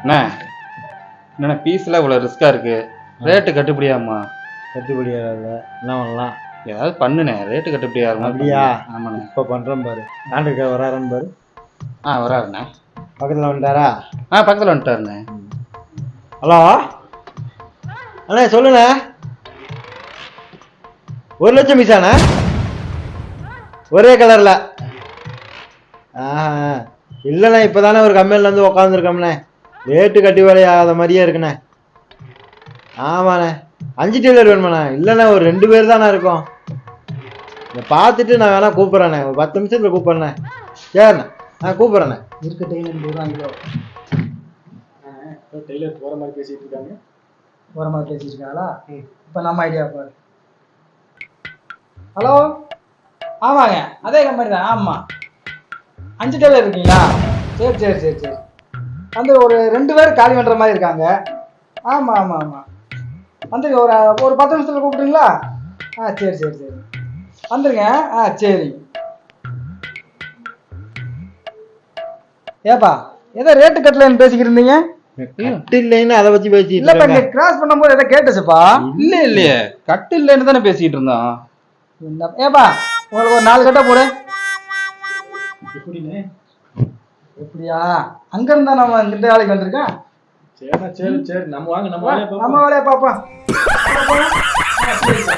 அண்ணே என்னண்ணே பீஸில் இவ்வளோ ரிஸ்க்காக இருக்கு. ரேட்டு கட்டுப்படியாம்மா கட்டுப்படி ஆகாது என்ன பண்ணலாம்? ஏதாவது பண்ணுண்ணே ரேட்டு கட்டுப்படியாகும் அப்படியா? ஆமாண்ணே. இப்போ பண்ணுறோம் பாரு. ஆண்டுக்கு வராருன்னு பாரு. ஆ வராருண்ணே. பக்கத்தில் வந்துட்டாரா? ஆ பக்கத்தில் வந்துட்டாருண்ணே. ஹலோ? அண்ணே சொல்லுண்ணே. ஒரு லட்சம் பீஸாண்ணே ஒரே கலரில் ஆஹா. இல்லைண்ணே இப்போ தானே ஒரு கம்பெனியில் வந்து உக்காந்துருக்கோம்ண்ணே. ரேட்டு கட்டி வேலையாகாத மாதிரியே இருக்குண்ணே. ஆமாண்ணே. அஞ்சு டெய்லர் வேணுமாண்ணே. இல்லைண்ணே ஒரு ரெண்டு பேர் தானே இருக்கோம். இதை பார்த்துட்டு நான் வேணா கூப்பிட்றேண்ணே. ஒரு பத்து நிமிஷத்தில் கூப்பிட்றேண்ணே. சரிண்ணே. நான் கூப்பிட்றேண்ணே. இருக்க டெய்லர் போடுறாங்களோ டெய்லர் போகிற மாதிரி பேசிகிட்டு இருக்காங்க. போகிற மாதிரி பேசிட்டு இருக்காங்களா? இப்போ நம்ம ஐடியா பாரு ஹலோ ஆமாங்க. அதே கம்பெனி தான். ஆமாம் அஞ்சு டெய்லர் இருக்கீங்களா? சரி சரி சரி சரி. வந்து ஒரு ரெண்டு பேர் காலி பண்ணுற மாதிரி இருக்காங்க. ஆமாம் ஆமாம் ஆமாம் வந்துருங்க ஒரு ஒரு பத்து நிமிஷத்தில் கூப்பிட்டுங்களா ஆ சரி சரி சரி. வந்துருங்க. ஆ சரி. ஏப்பா ஏதோ ரேட்டு கட்டலன்னு பேசிக்கிட்டு இருந்தீங்க? கட்டு இல்லைன்னு அதை வச்சு பேசிட்டு இல்லப்பா இங்க கிராஸ் பண்ணும்போது ஏதோ கேட்டுச்சுப்பா. இல்லை இல்லையே. கட்டு இல்லைன்னு தானே பேசிக்கிட்டு இருந்தோம். ஏப்பா உங்களுக்கு ஒரு நாலு கட்டை போடு. எப்படியா? அங்க இருந்தா நம்ம இந்த வேலைக்கு வந்திருக்கேன் சரி சரி சரி. நம்ம வாங்க நம்ம நம்ம வேலையை பாப்பா